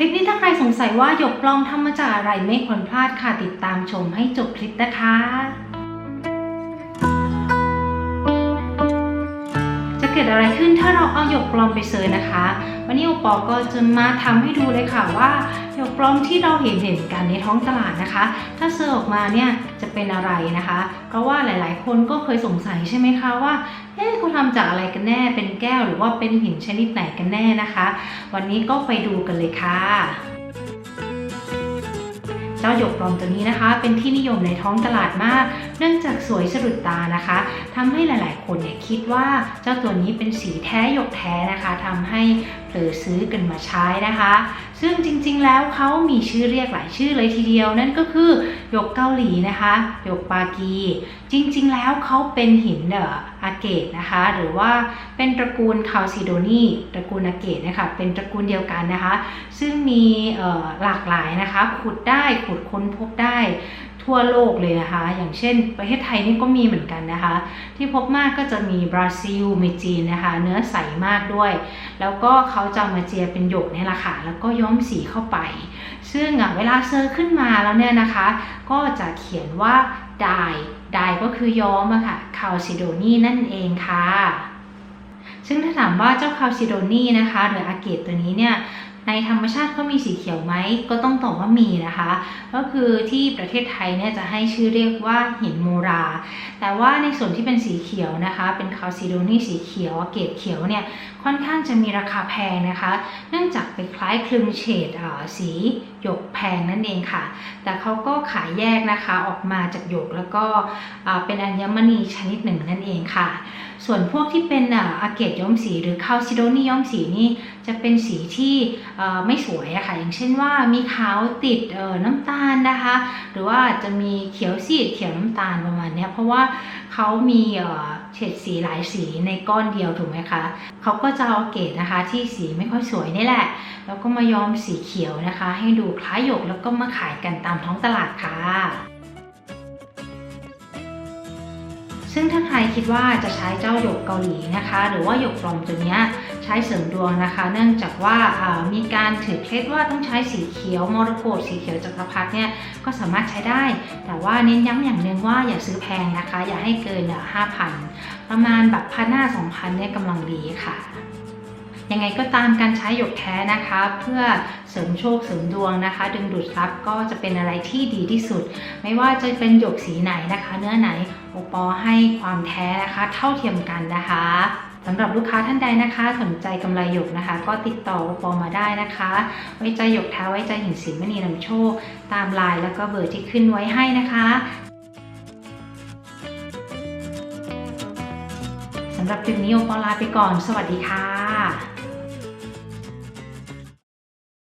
คลิปนี้ถ้าใครสงสัยว่าหยกปลอมทำมาจากอะไรไม่ควรพลาดค่ะติดตามชมให้จบคลิปนะคะจะเกิดอะไรขึ้นถ้าเราเอาหยกปลอมไปเซอร์นะคะ วันนี้โอปอก็จะมาทำให้ดูเลยค่ะว่าหยกปลอมที่เราเห็นเห็นกันในท้องตลาดนะคะ ถ้าเซอร์ออกมาเนี่ยจะเป็นอะไรนะคะ เพราะว่าหลาย ๆ คนก็เคยสงสัยใช่ไหมคะว่าเอ๊ะ ทำทำจากอะไรกันแน่ เป็นแก้วหรือว่าเป็นหินชนิดไหนกันแน่นะคะ วันนี้ก็ไปดูกันเลยค่ะเจ้าหยกปลอมตัวนี้นะคะ เป็นที่นิยมในท้องตลาดมาก เนื่องจากสวยสะดุดตานะคะทำให้หลาย ๆ คนเนี่ยคิดว่าเจ้าตัวนี้เป็นสีแท้หยกแท้นะคะทำให้เผลอซื้อกันมาใช้นะคะ ซึ่งจริง ๆ แล้วเขามีชื่อเรียกหลายชื่อเลยทีเดียว นั่นก็คือหยกเกาหลีนะคะหยกปากี จริง ๆ แล้วเขาเป็นหินเอ่ออาเกตนะคะ หรือว่าเป็นตระกูลคาลซิโดนีตระกูลอาเกตนะคะเป็นตระกูลเดียวกันนะคะ ซึ่งมีหลากหลายนะคะ ขุดได้ขุดค้นพบได้ ทั่วโลกเลยนะคะ อย่างเช่น ประเทศไทยนี่ก็มีเหมือนกันนะคะ ที่พบมากก็จะมีบราซิลมีจีนนะคะ เนื้อใสมากด้วย แล้วก็เขาจะมาเจียเป็นหยกเนี่ยแหละค่ะแล้วก็ย้อมสีเข้าไป ซึ่งเวลาเซอร์ขึ้นมาแล้วเนี่ยนะคะ ก็จะเขียนว่าดายดายก็คือย้อมอะค่ะคาลซิโดนีนั่นเองค่ะซึ่งถ้าถามว่าเจ้าคาลซิโดนีนะคะ หรืออาเกตตัวนี้เนี่ยในธรรมชาติเขามีสีเขียวไหมก็ต้องตอบว่ามีนะคะ ก็คือที่ประเทศไทยเนี่ยจะให้ชื่อเรียกว่าหินโมรา แต่ว่าในส่วนที่เป็นสีเขียวนะคะ เป็นคาลซิโดนีสีเขียวอเกตเขียวเนี่ยค่อนข้างจะมีราคาแพงนะคะ เนื่องจากไปคล้ายคลึงเฉดอสีหยกแพงนั่นเองค่ะ แต่เขาก็ขายแยกนะคะออกมาจากหยกแล้วก็เป็นอัญมณีชนิดหนึ่งนั่นเองค่ะ ส่วนพวกที่เป็นอาอเกตย้อมสีหรือคาลซิโดนีย้อมสีนี่จะเป็นสีที่ไม่สวยอะค่ะอย่างเช่นว่ามีขาวติดน้ำตาลนะคะ หรือว่าจะมีเขียวซีดเขียวน้ำตาลประมาณนี้เพราะว่าเขามีเฉดสีหลายสีในก้อนเดียวถูกไหมคะเขาก็จะเอาเกรดนะคะที่สีไม่ค่อยสวยนี่แหละ แล้วก็มาย้อมสีเขียวนะคะ ให้ดูคล้ายหยกแล้วก็มาขายกันตามท้องตลาดค่ะ ซึ่งถ้าใครคิดว่าจะใช้เจ้าหยกเกาหลีนะคะ หรือว่าหยกกลอมตัวเนี้ยใช้เสริมดวงนะคะ เนื่องจากว่ามีการถือเคล็ดว่าต้องใช้สีเขียวมรกตสีเขียวจักรพรรดิเนี่ยก็สามารถใช้ได้ แต่ว่าเน้นย้ำอย่างหนึ่งว่าอย่าซื้อแพงนะคะ อย่าให้เกินห้าพันประมาณแบบพันห้าสองพันเนี่ยกำลังดีค่ะ ยังไงก็ตามการใช้หยกแท้นะคะ เพื่อเสริมโชคเสริมดวงนะคะ ดึงดูดทรัพย์ก็จะเป็นอะไรที่ดีที่สุด ไม่ว่าจะเป็นหยกสีไหนนะคะ เนื้อไหนโอปอให้ความแท้นะคะ เท่าเทียมกันนะคะสำหรับลูกค้าท่านใดนะคะสนใจกำไรหยกนะคะ ก็ติดต่อโอปอมาได้นะคะ ไว้ใจหยกแท้ไว้ใจหินสีมณีนำโชค ตามไลน์แล้วก็เบอร์ที่ขึ้นไว้ให้นะคะสำหรับคลิปนี้โอปอลาไปก่อน สวัสดีค่ะ